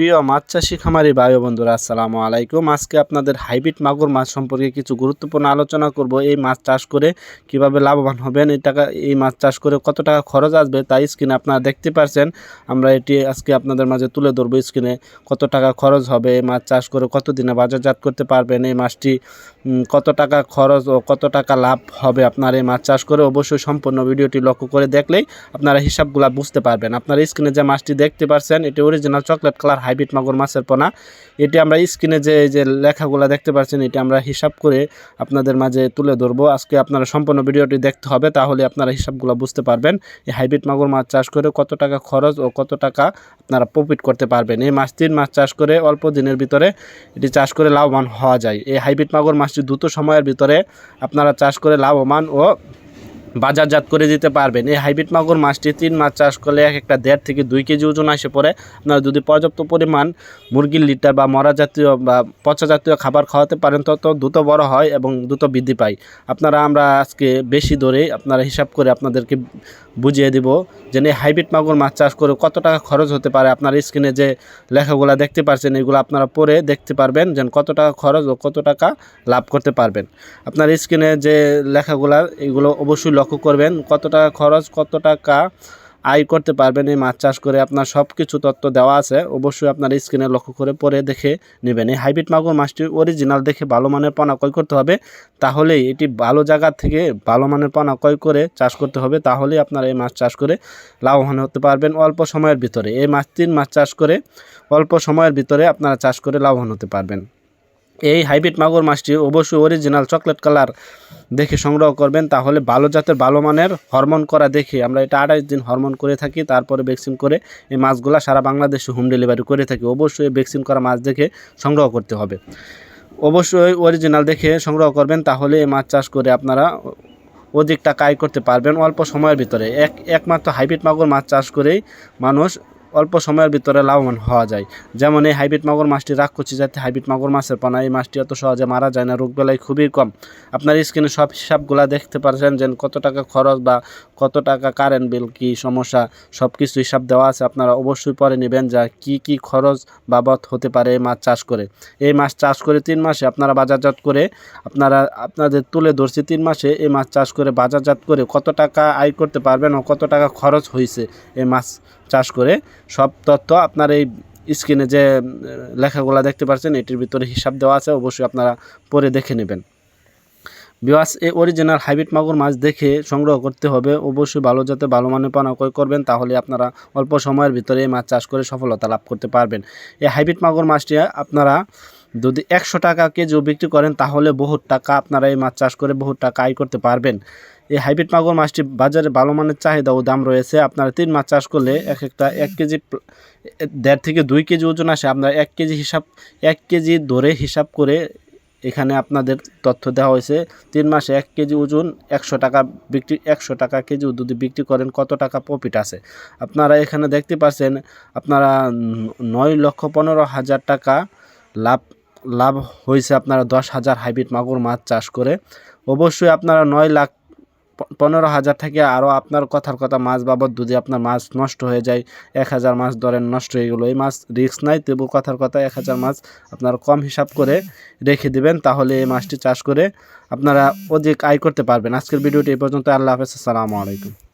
প্রিয় মাছ চাষি খামারি ভাই বন্ধুরা, আসসালামু আলাইকুম। আজকে আপনাদের হাইব্রিড মাগুর মাছ সম্পর্কে কিছু গুরুত্বপূর্ণ আলোচনা করব। এই মাছ চাষ করে কীভাবে লাভবান হবেন, এই টাকা, এই মাছ চাষ করে কত টাকা খরচ আসবে তাই স্ক্রিনে আপনারা দেখতে পাচ্ছেন আমরা এটি আজকে আপনাদের মাঝে তুলে ধরবো স্ক্রিনে, কত টাকা খরচ হবে, এই মাছ চাষ করে কত দিনে বাজারজাত করতে পারবেন, এই মাছটি কত টাকা খরচ ও কত টাকা লাভ হবে আপনার এই মাছ চাষ করে। অবশ্যই সম্পূর্ণ ভিডিওটি লক্ষ্য করে দেখলেই আপনারা হিসাবগুলো বুঝতে পারবেন। আপনার স্ক্রিনে যে মাছটি দেখতে পাচ্ছেন এটি অরিজিনাল চকলেট কালার হাইব্রিড মাগুর মাছের পোনা। এটি আমরা স্ক্রিনে যে, এই যে লেখাগুলো দেখতে পাচ্ছেন, এটি আমরা হিসাব করে আপনাদের মাঝে তুলে ধরবো। আজকে আপনারা সম্পূর্ণ ভিডিওটি দেখতে হবে, তাহলে আপনারা হিসাবগুলো বুঝতে পারবেন এই হাইব্রিড মাগুর মাছ চাষ করে কত টাকা খরচ ও কত টাকা আপনারা প্রফিট করতে পারবেন। এই মাছ, তিন মাছ চাষ করে অল্প দিনের ভিতরে এটি চাষ করে লাভবান হওয়া যায়। এই হাইব্রিড মাগুর মাছটি দ্রুত সময়ের ভিতরে আপনারা চাষ করে লাভবান ও বাজারজাত করে দিতে পারবেন। এই হাইব্রিড মাগুর মাছটি তিন মাছ চাষ করলে এক একটা দেড় থেকে দুই কেজি ওজন আসে পড়ে আপনারা যদি পর্যাপ্ত পরিমাণ মুরগির লিটার বা মরা জাতীয় বা পচা জাতীয় খাবার খাওয়াতে পারেন, তত দ্রুত বড় হয় এবং দ্রুত বৃদ্ধি পায়। আপনারা আমরা আজকে বেশি দরে আপনারা হিসাব করে আপনাদেরকে বুঝিয়ে দিব যে এই হাইব্রিড মাগুর মাছ চাষ করে কত টাকা খরচ হতে পারে। আপনার স্ক্রিনে যে লেখাগুলো দেখতে পাচ্ছেন এগুলো আপনারা পড়ে দেখতে পারবেন যেন কত টাকা খরচ ও কত টাকা লাভ করতে পারবেন। আপনার স্ক্রিনে যে লেখাগুলো, এগুলো অবশ্যই লক্ষ্য করবেন কত টাকা খরচ কত টাকা আয় করতে পারবেন এই মাছ চাষ করে। আপনার সব কিছু তথ্য দেওয়া আছে, অবশ্যই আপনার স্ক্রিনে লক্ষ্য করে পরে দেখে নেবেন। এই হাইব্রিড মাগুর মাছটি অরিজিনাল দেখে ভালো মানের পোনা ক্রয় করতে হবে, তাহলেই এটি ভালো জায়গা থেকে ভালো মানের পোনা ক্রয় করে চাষ করতে হবে, তাহলেই আপনারা এই মাছ চাষ করে লাভবান হতে পারবেন অল্প সময়ের ভিতরে। এই মাছ, তিন মাছ চাষ করে অল্প সময়ের ভিতরে আপনারা চাষ করে লাভবান হতে পারবেন। এই হাইব্রিড মাগুর মাছটি অবশ্যই অরিজিনাল চকলেট কালার দেখে সংগ্রহ করবেন, তাহলে ভালো জাতের, ভালো মানের হরমোন করা দেখে আমরা এটা আঠাশ দিন হরমোন করে থাকি, তারপরে ভ্যাকসিন করে এই মাছগুলো সারা বাংলাদেশে হোম ডেলিভারি করে থাকি। অবশ্যই ভ্যাকসিন করা মাছ দেখে সংগ্রহ করতে হবে। অবশ্যই অরিজিনাল দেখে সংগ্রহ করবেন, তাহলে এই মাছ চাষ করে আপনারা অধিক টাকা আয় করতে পারবেন অল্প সময়ের ভিতরে। এক, একমাত্র হাইব্রিড মাগুর মাছ চাষ করেই মানুষ অল্প সময়ের ভিতরে লাভবান হওয়া যায়। যেমন এই হাইব্রিড মাগুর মাছটি করছি যাতে হাইব্রিড মাগুর মাছের পানা এই মাছটি এত সহজে মারা যায় না, রোগ রোগবেলায় খুবই কম। আপনার স্ক্রিনে সব হিসাবগুলো দেখতে পারছেন যে কত টাকা খরচ বা কত টাকা কারেন্ট বিল কি সমস্যা সব কিছু হিসাব দেওয়া আছে। আপনারা অবশ্যই পরে নেবেন যা কি কি খরচ বাবদ হতে পারে এই মাছ চাষ করে। এই মাছ চাষ করে তিন মাসে আপনারা বাজারজাত করে আপনারা, আপনাদের তুলে ধরছি তিন মাসে এই মাছ চাষ করে বাজারজাত করে কত টাকা আয় করতে পারবেন ও কত টাকা খরচ হয়েছে এই মাছ চাষ করে। সব তথ্য আপনার এই স্ক্রিনে যে লেখাগুলো দেখতে পাচ্ছেন এটির ভিতরে হিসাব দেওয়া আছে, অবশ্যই আপনারা পরে দেখে নেবেন। বিওয়াস এই অরিজিনাল হাইব্রিড মাগুর মাছ দেখে সংগ্রহ করতে হবে, অবশ্যই ভালো যাতে ভালো মানের পানা ক্রয় করবেন, তাহলে আপনারা অল্প সময়ের ভিতরে এই মাছ চাষ করে সফলতা লাভ করতে পারবেন। এই হাইব্রিড মাগুর মাছটি, আপনারা যদি একশো টাকা কেজিও বিক্রি করেন, তাহলে বহুত টাকা আপনারা এই মাছ চাষ করে বহুত টাকা আয় করতে পারবেন। এই হাইব্রিড মাগুর মাছটি বাজারে ভালো মানের চাহিদা ও দাম রয়েছে। আপনারা তিন মাছ চাষ করলে এক একটা এক কেজি দেড় থেকে দুই কেজি ওজন আসে। আপনারা এক কেজি হিসাব, এক কেজি ধরে হিসাব করে এখানে আপনাদের তথ্য দেওয়া হয়েছে। তিন মাসে এক কেজি ওজন একশো টাকা বিক্রি, একশো টাকা কেজি যদি বিক্রি করেন কত টাকা প্রফিট আছে আপনারা এখানে দেখতে পাচ্ছেন, আপনারা নয় লক্ষ পনেরো হাজার টাকা লাভ লাভ হয়েছে আপনারা দশ হাজার হাইব্রিড মাগুর মাছ চাষ করে। অবশ্যই আপনারা নয় লাখ পনেরো হাজার থেকে আরও আপনার কথার কথা, মাছ বাবদ যদি আপনার মাছ নষ্ট হয়ে যায়, এক হাজার মাছ ধরেন নষ্ট হয়ে গেলো, এই মাছ রিস্ক নাই, তবু কথার কথা এক হাজার মাছ আপনার কম হিসাব করে রেখে দিবেন, তাহলে এই মাছটি চাষ করে আপনারা অধিক আয় করতে পারবেন। আজকের ভিডিওটি এই পর্যন্ত, আল্লাহ হাফেজ, আসসালামু আলাইকুম।